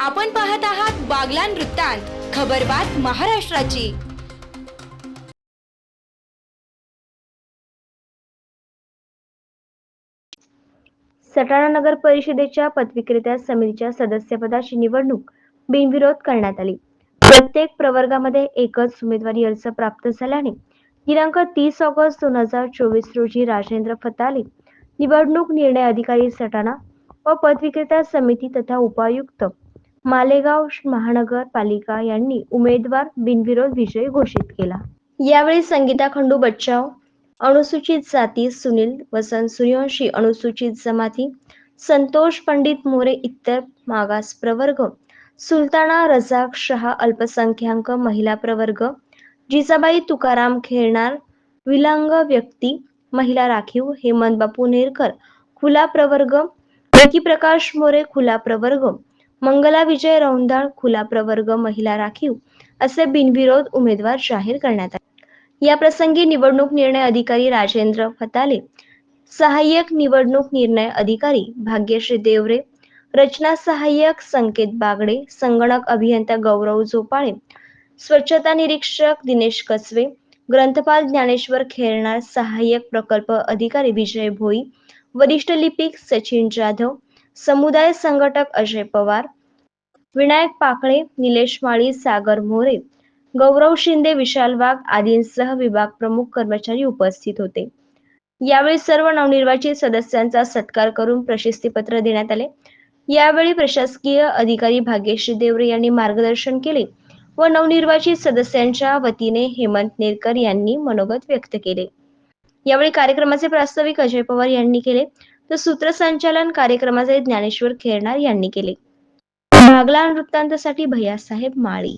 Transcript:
आपण पाहत आहात बागलान वृत्तांत खबरबात महाराष्ट्राची. सटाणा नगर परिषदेच्या पदविक्रेत्या समितीच्या सदस्यपदाची निवडणूक बिनविरोध करण्यात आली. प्रत्येक प्रवर्गामध्ये एकच उमेदवारी अर्ज प्राप्त झाल्याने दिनांक तीस ऑगस्ट दोन हजार चोवीस रोजी राजेंद्र फताले निवडणूक निर्णय अधिकारी सटाणा व पदविक्रेता समिती तथा उपायुक्त मालेगाव महानगरपालिका यांनी उमेदवार बिनविरोध विजय घोषित केला. यावेळी संगीता खंडू बच्चाव अनुसूचित जाती सुनील वसंत सूर्यवंशी अनुसूचित जमाती संतोष पंडित मोरे इतर मागास प्रवर्ग सुलताना रजाक शहा अल्पसंख्याक महिला प्रवर्ग जिजाबाई तुकाराम खेळणार विलांग व्यक्ती महिला राखीव हेमंत बापू नेरकर खुला प्रवर्ग प्रकाश मोरे खुला प्रवर्ग मंगला विजय रौंदाळ खुला प्रवर्ग महिला राखीव असे बिनविरोध उमेदवार जाहीर करण्यात आले. या प्रसंगी निवडणूक निर्णय अधिकारी राजेंद्र फताले सहाय्यक निवडणूक निर्णय अधिकारी भाग्यश्री देवरे रचना सहाय्यक संकेत बागडे संगणक अभियंता गौरव झोपाळे स्वच्छता निरीक्षक दिनेश कसवे ग्रंथपाल ज्ञानेश्वर खेळणार सहाय्यक प्रकल्प अधिकारी विजय भोई वरिष्ठ लिपिक सचिन जाधव समुदाय संघटक अजय पवार विनायक पाकळे निलेश माळी सागर मोरे गौरव शिंदे विशाल वाघ आदींसह विभाग प्रमुख कर्मचारी उपस्थित होते. यावेळी सर्व नवनिर्वाचित सदस्यांचा सत्कार करून प्रशस्तीपत्र देण्यात आले. यावेळी प्रशासकीय अधिकारी भाग्यश्री देवरे यांनी मार्गदर्शन केले व नवनिर्वाचित सदस्यांच्या वतीने हेमंत नेरकर यांनी मनोगत व्यक्त केले. यावेळी कार्यक्रमाचे प्रास्ताविक अजय पवार यांनी केले. तर सूत्रसंचालन कार्यक्रमाचे ज्ञानेश्वर खेरणार यांनी केले. भागला वृत्तांतासाठी भैयासाहेब माळी.